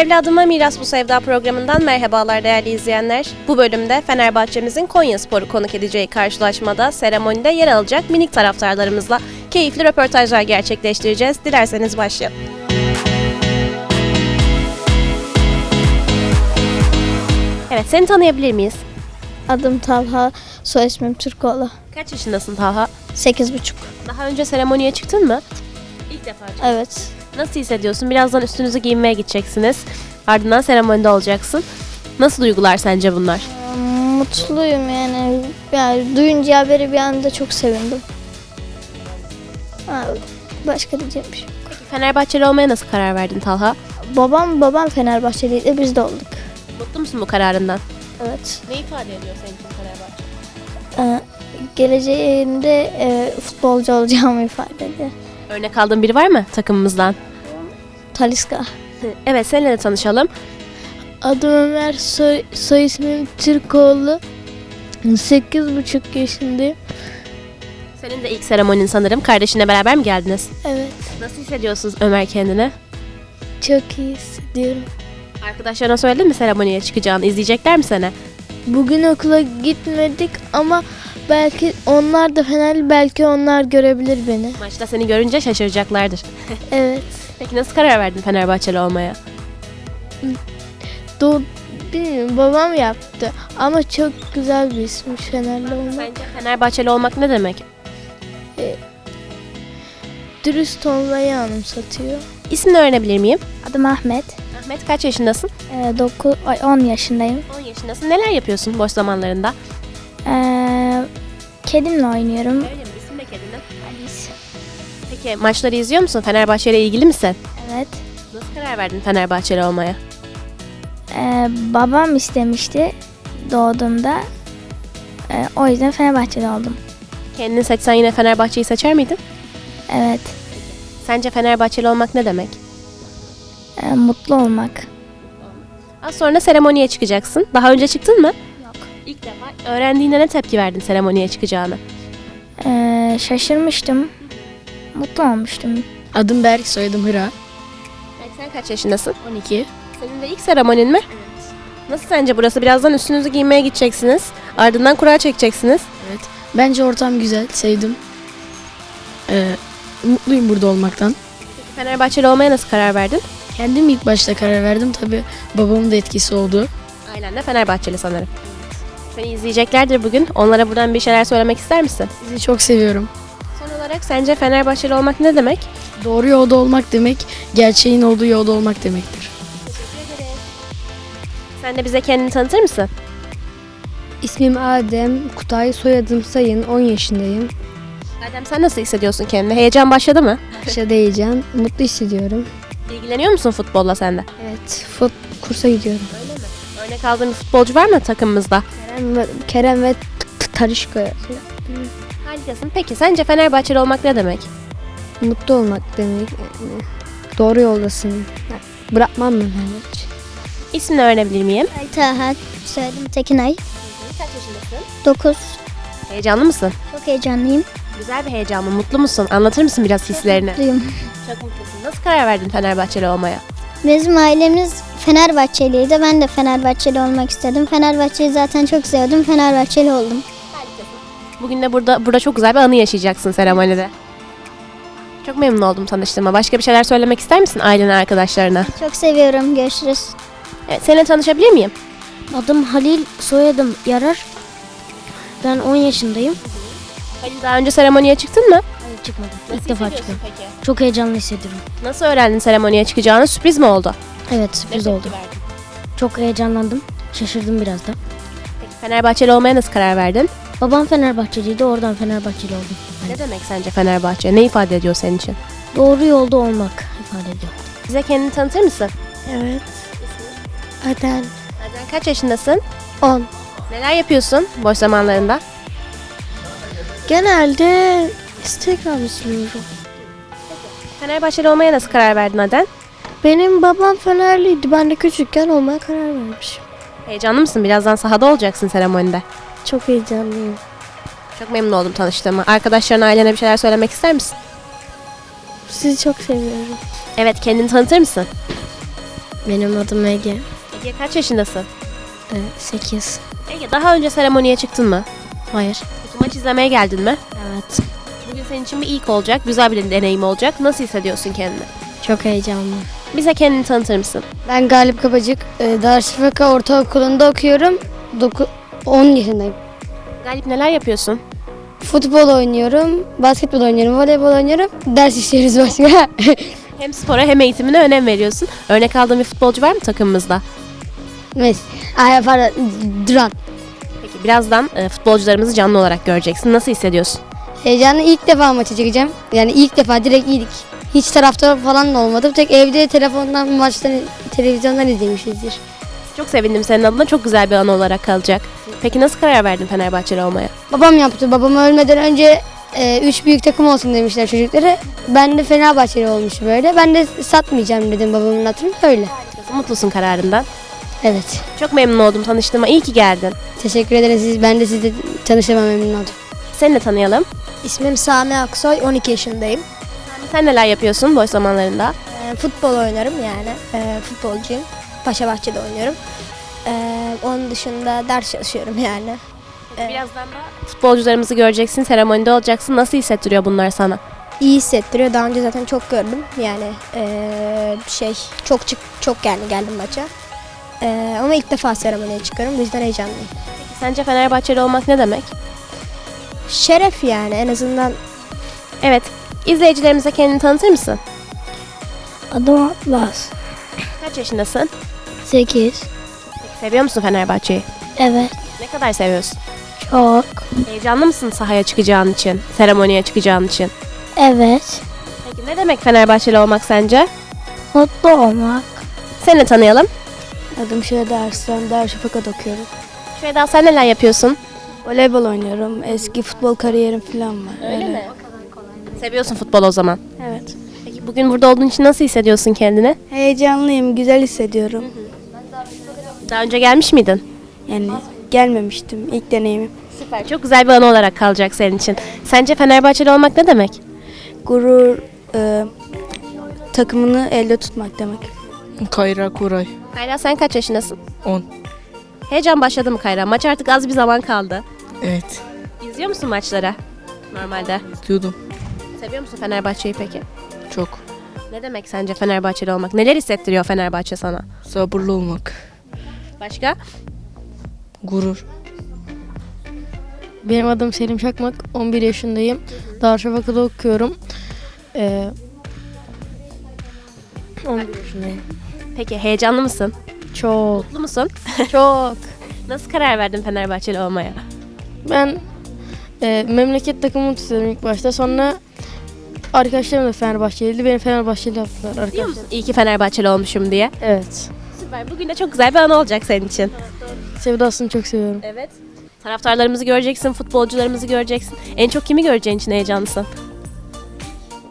Evladıma Miras Bu Sevda programından merhabalar değerli izleyenler. Bu bölümde Fenerbahçe'mizin Konya Sporu konuk edeceği karşılaşmada seremonide yer alacak minik taraftarlarımızla keyifli röportajlar gerçekleştireceğiz. Dilerseniz başlayalım. Evet seni tanıyabilir miyiz? Adım Talha, soy ismim Türkoğlu. Kaç yaşındasın Taha? 8,5. Daha önce seremoniye çıktın mı? İlk defa Evet. Nasıl hissediyorsun? Birazdan üstünüzü giyinmeye gideceksiniz. Ardından seremonide olacaksın. Nasıl duygular sence bunlar? Mutluyum yani. Yani duyunca haberi bir anda çok sevindim. Ha, başka diyeceğim bir şey. yok. Fenerbahçeli olmaya nasıl karar verdin Talha? Babam babam Fenerbahçeliydi biz de olduk. Mutlu musun bu kararından? Evet. Ne ifade ediyor senin için Fenerbahçe? Ee, geleceğimde e, futbolcu olacağımı ifade ediyor. Örnek aldığın biri var mı takımımızdan? Taliska. Evet seninle de tanışalım. Adım Ömer, soy, soy ismim Türkoğlu. 8,5 yaşındayım. Senin de ilk seremonin sanırım. Kardeşinle beraber mi geldiniz? Evet. Nasıl hissediyorsunuz Ömer kendini? Çok iyi hissediyorum. Arkadaşlarına söyledin mi seremoniye çıkacağını? İzleyecekler mi seni? Bugün okula gitmedik ama belki onlar da Fenerli belki onlar görebilir beni. Maçta seni görünce şaşıracaklardır. Evet. Peki nasıl karar verdin Fenerbahçeli olmaya? Do bilmiyorum babam yaptı ama çok güzel bir ismiş Fenerli olmak. Sence Fenerbahçeli olmak ne demek? Dürüst olmayı anımsatıyor. İsmini öğrenebilir miyim? Adım Ahmet. Ahmet kaç yaşındasın? 9 ay 10 yaşındayım. 10 yaşındasın. Neler yapıyorsun boş zamanlarında? Ee, kedimle oynuyorum. Öyle mi? Peki maçları izliyor musun? Fenerbahçe ile ilgili misin? Evet. Nasıl karar verdin Fenerbahçeli olmaya? Ee, babam istemişti doğduğumda. Ee, o yüzden Fenerbahçeli oldum. Kendini seçsen yine Fenerbahçe'yi seçer miydin? Evet. Sence Fenerbahçeli olmak ne demek? Ee, mutlu olmak. Az sonra seremoniye çıkacaksın. Daha önce çıktın mı? Yok. İlk defa. Öğrendiğinde ne tepki verdin seremoniye çıkacağını? Ee, şaşırmıştım. Mutlu olmuştum. Adım Berk, soyadım Hıra. Belki sen kaç yaşındasın? 12. Senin de ilk seremonin mi? Evet. Nasıl sence burası? Birazdan üstünüzü giymeye gideceksiniz. Ardından kura çekeceksiniz. Evet. Bence ortam güzel, sevdim. Ee, mutluyum burada olmaktan. Peki Fenerbahçeli olmaya nasıl karar verdin? Kendim ilk başta karar verdim. Tabii babamın da etkisi oldu. Ailen de Fenerbahçeli sanırım. Seni izleyeceklerdir bugün. Onlara buradan bir şeyler söylemek ister misin? Sizi çok seviyorum. Olarak sence Fenerbahçeli olmak ne demek? Doğru yolda olmak demek, gerçeğin olduğu yolda olmak demektir. Sen de bize kendini tanıtır mısın? İsmim Adem, Kutay, soyadım Sayın, 10 yaşındayım. Adem sen nasıl hissediyorsun kendini? Heyecan başladı mı? Aşağıda heyecan, mutlu hissediyorum. İlgileniyor musun futbolla sen de? Evet, fut kursa gidiyorum. Örnek aldığın bir futbolcu var mı takımımızda? Kerem ve, Kerem ve T- T- Tarışka. Harikasın. Peki sence Fenerbahçeli olmak ne demek? Mutlu olmak demek. yani doğru yoldasın. Bırakmam ben hiç. İsmini öğrenebilir miyim? Taha, soyadım Tekinay. Kaç yaşındasın? 9. Heyecanlı mısın? Çok heyecanlıyım. Güzel bir heyecan mı? Mutlu musun? Anlatır mısın biraz hislerini? Mutluyum. Çok mutlusun. Nasıl karar verdin Fenerbahçeli olmaya? Bizim ailemiz Fenerbahçeliydi. Ben de Fenerbahçeli olmak istedim. Fenerbahçeyi zaten çok sevdim. Fenerbahçeli oldum. Bugün de burada burada çok güzel bir anı yaşayacaksın seremonide. Çok memnun oldum tanıştığıma. Başka bir şeyler söylemek ister misin ailene, arkadaşlarına? Çok seviyorum. Görüşürüz. Evet, seninle tanışabilir miyim? Adım Halil, soyadım Yarar. Ben 10 yaşındayım. Halil daha önce seremoniye çıktın mı? Hayır çıkmadım. İlk defa hissediyorsun çıkıyorum. peki? Çok heyecanlı hissediyorum. Nasıl öğrendin seremoniye çıkacağını? Sürpriz mi oldu? Evet, sürpriz oldu. Çok heyecanlandım. Şaşırdım biraz da. Peki Fenerbahçeli olmaya nasıl karar verdin? Babam Fenerbahçeliydi, oradan Fenerbahçeli oldum. Ne demek sence Fenerbahçe? Ne ifade ediyor senin için? Doğru yolda olmak ifade ediyor. Bize kendini tanıtır mısın? Evet. Adel. Adnan kaç yaşındasın? 10. Neler yapıyorsun boş zamanlarında? Genelde Instagram izliyorum. Fenerbahçeli olmaya nasıl karar verdin Aden? Benim babam Fenerliydi. Ben de küçükken olmaya karar vermişim. Heyecanlı mısın? Birazdan sahada olacaksın seremonide. Çok heyecanlıyım. Çok memnun oldum tanıştığıma. Arkadaşlarına, ailene bir şeyler söylemek ister misin? Sizi çok seviyorum. Evet, kendini tanıtır mısın? Benim adım Ege. Ege kaç yaşındasın? 8. Ege daha önce seremoniye çıktın mı? Hayır. Peki maç izlemeye geldin mi? Evet. Bugün senin için bir ilk olacak, güzel bir deneyim olacak. Nasıl hissediyorsun kendini? Çok heyecanlı. Bize kendini tanıtır mısın? Ben Galip Kabacık. E, Darüşşafaka Ortaokulu'nda okuyorum. Doku- 10 yaşındayım. Galip neler yapıyorsun? Futbol oynuyorum, basketbol oynuyorum, voleybol oynuyorum. Ders işliyoruz başka. Hem spora hem eğitimine önem veriyorsun. Örnek aldığın bir futbolcu var mı takımımızda? Mes. Ay pardon, Duran. Peki birazdan e, futbolcularımızı canlı olarak göreceksin. Nasıl hissediyorsun? Heyecanlı ilk defa maça çıkacağım. Yani ilk defa direkt iyiydik. Hiç taraftar falan da olmadım. Tek evde telefondan maçtan, televizyondan izlemişizdir. Çok sevindim senin adına. Çok güzel bir anı olarak kalacak. Peki nasıl karar verdin Fenerbahçeli olmaya? Babam yaptı. Babam ölmeden önce e, üç büyük takım olsun demişler çocuklara. Ben de Fenerbahçeli olmuş böyle. Ben de satmayacağım dedim babamın hatırını öyle. Mutlusun kararından. Evet. Çok memnun oldum tanıştığıma. İyi ki geldin. Teşekkür ederiz. Siz, ben de sizle tanıştığıma memnun oldum. Seni de tanıyalım. İsmim Sami Aksoy, 12 yaşındayım. Sen neler yapıyorsun boş zamanlarında? Ee, futbol oynarım yani. Ee, futbolcuyum. Paşabahçe'de oynuyorum. Onun dışında ders çalışıyorum yani. Birazdan da futbolcularımızı göreceksin, seremonide olacaksın. Nasıl hissettiriyor bunlar sana? İyi hissettiriyor. Daha önce zaten çok gördüm. Yani ee, şey çok çık çok yani geldim maça. Ee, ama ilk defa seremoniye çıkıyorum. Bu yüzden heyecanlıyım. Sence Fenerbahçeli olmak ne demek? Şeref yani en azından Evet, izleyicilerimize kendini tanıtır mısın? Adım Atlas. Kaç yaşındasın? 8. Seviyor musun Fenerbahçe'yi? Evet. Ne kadar seviyorsun? Çok. Heyecanlı mısın sahaya çıkacağın için, seremoniye çıkacağın için? Evet. Peki ne demek Fenerbahçeli olmak sence? Mutlu olmak. Seni tanıyalım. Adım Şöyle Arslan. Darüşşafaka'da okuyorum. Şöyle sen neler yapıyorsun? Voleybol oynuyorum. Eski futbol kariyerim falan var. Öyle, Seviyorsun futbol o zaman. Evet. Peki bugün burada olduğun için nasıl hissediyorsun kendini? Heyecanlıyım. Güzel hissediyorum. Daha önce gelmiş miydin? Yani gelmemiştim. ilk deneyimim. Süper. Çok güzel bir anı olarak kalacak senin için. Sence Fenerbahçeli olmak ne demek? Gurur e, takımını elde tutmak demek. Kayra Kuray. Kayra sen kaç yaşındasın? 10. Heyecan başladı mı Kayra? Maç artık az bir zaman kaldı. Evet. İzliyor musun maçları? Normalde. Diyordum. Seviyor musun Fenerbahçe'yi peki? Çok. Ne demek sence Fenerbahçeli olmak? Neler hissettiriyor Fenerbahçe sana? Sabırlı olmak. Başka? Gurur. Benim adım Selim Çakmak. 11 yaşındayım. Darüşşafaka'da okuyorum. Ee, 11 yaşındayım. Peki heyecanlı mısın? Çok. Mutlu musun? Çok. Nasıl karar verdin Fenerbahçeli olmaya? Ben e, memleket takımını tutuyordum ilk başta. Sonra arkadaşlarım da Fenerbahçeliydi. Beni Fenerbahçeli yaptılar arkadaşlar. musun? İyi ki Fenerbahçeli olmuşum diye. Evet. Süper. Bugün de çok güzel bir an olacak senin için. Sevdasını çok seviyorum. Evet. Taraftarlarımızı göreceksin, futbolcularımızı göreceksin. En çok kimi göreceğin için heyecanlısın?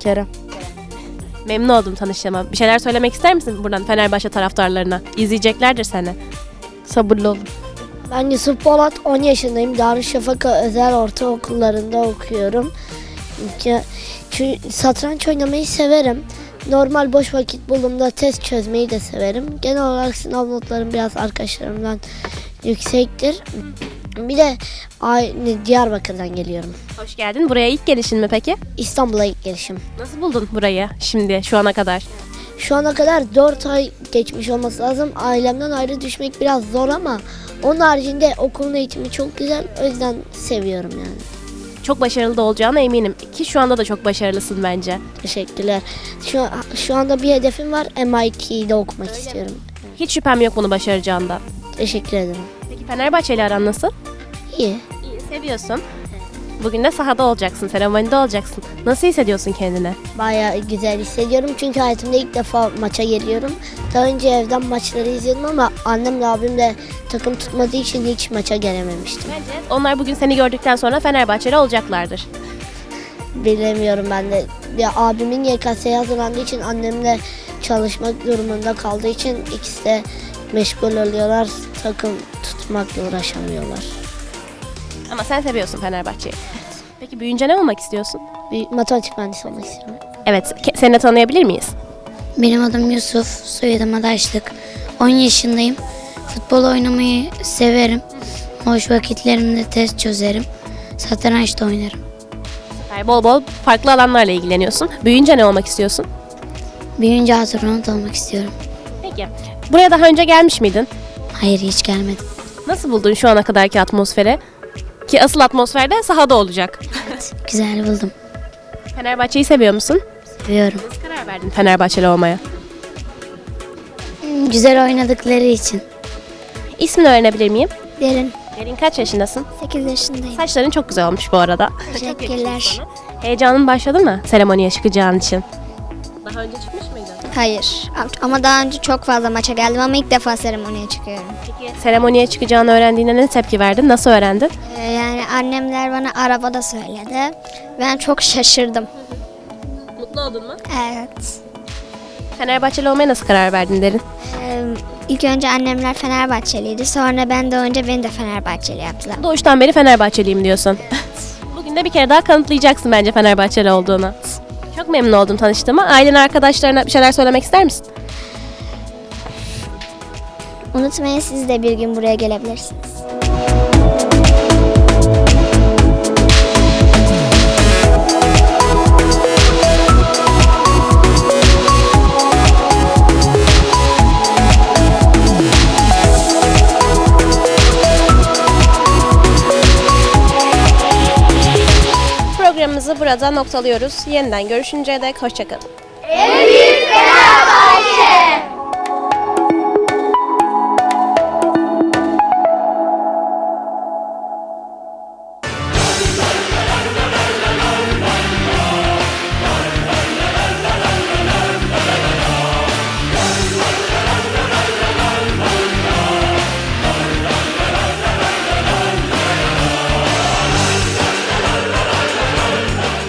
Kerem. Memnun oldum tanıştığıma. Bir şeyler söylemek ister misin buradan Fenerbahçe taraftarlarına? İzleyeceklerdir seni. Sabırlı olun. Ben Yusuf Polat, 10 yaşındayım. Darüşşafaka Özel Ortaokullarında okuyorum. Çünkü satranç oynamayı severim. Normal boş vakit bulduğumda test çözmeyi de severim. Genel olarak sınav notlarım biraz arkadaşlarımdan yüksektir. Bir de aynı Diyarbakır'dan geliyorum. Hoş geldin. Buraya ilk gelişin mi peki? İstanbul'a ilk gelişim. Nasıl buldun burayı şimdi, şu ana kadar? Şu ana kadar 4 ay geçmiş olması lazım. Ailemden ayrı düşmek biraz zor ama onun haricinde okulun eğitimi çok güzel. O yüzden seviyorum yani. Çok başarılı da olacağına eminim. Ki şu anda da çok başarılısın bence. Teşekkürler. Şu, şu anda bir hedefim var. MIT'de okumak istiyorum. Hiç şüphem yok bunu başaracağından. Teşekkür ederim. Peki Fenerbahçe ile aran nasıl? İyi. İyi, seviyorsun. Bugün de sahada olacaksın, seremonide olacaksın. Nasıl hissediyorsun kendini? Bayağı güzel hissediyorum çünkü hayatımda ilk defa maça geliyorum. Daha önce evden maçları izliyordum ama annemle abim de takım tutmadığı için hiç maça gelememiştim. Bence onlar bugün seni gördükten sonra Fenerbahçeli olacaklardır. Bilemiyorum ben de. Ya abimin YKS'ye hazırlandığı için annemle çalışmak durumunda kaldığı için ikisi de meşgul oluyorlar. Takım tutmakla uğraşamıyorlar. Ama sen seviyorsun Fenerbahçe'yi. Peki büyüyünce ne olmak istiyorsun? Bir matematik mühendisi olmak istiyorum. Evet, ke- seni de tanıyabilir miyiz? Benim adım Yusuf, soyadım Adaşlık. 10 yaşındayım. Futbol oynamayı severim. Boş vakitlerimde test çözerim. Satranç da oynarım. Süper. Bol bol farklı alanlarla ilgileniyorsun. Büyüyünce ne olmak istiyorsun? Büyüyünce astronot olmak istiyorum. Peki. Buraya daha önce gelmiş miydin? Hayır hiç gelmedim. Nasıl buldun şu ana kadarki atmosferi? Ki asıl atmosfer de sahada olacak. Güzel buldum. Fenerbahçe'yi seviyor musun? Seviyorum. Nasıl karar verdin Fenerbahçeli olmaya? Güzel oynadıkları için. İsmini öğrenebilir miyim? Derin. Derin kaç yaşındasın? 8 yaşındayım. Saçların çok güzel olmuş bu arada. Teşekkürler. Heyecanın başladı mı seremoniye çıkacağın için? Daha önce çıkmış mıydın? Hayır ama daha önce çok fazla maça geldim ama ilk defa seremoniye çıkıyorum. Peki seremoniye çıkacağını öğrendiğinde ne tepki verdin? Nasıl öğrendin? Ee, yani annemler bana arabada söyledi. Ben çok şaşırdım. Mutlu oldun mu? Evet. Fenerbahçeli olmaya nasıl karar verdin Derin? Ee, ilk önce annemler Fenerbahçeliydi. Sonra ben doğunca beni de Fenerbahçeli yaptılar. Doğuştan beri Fenerbahçeliyim diyorsun. Bugün de bir kere daha kanıtlayacaksın bence Fenerbahçeli olduğunu. Çok memnun oldum tanıştığıma. Ailene, arkadaşlarına bir şeyler söylemek ister misin? Unutmayın siz de bir gün buraya gelebilirsiniz. Burada noktalıyoruz. Yeniden görüşünceye dek hoşçakalın.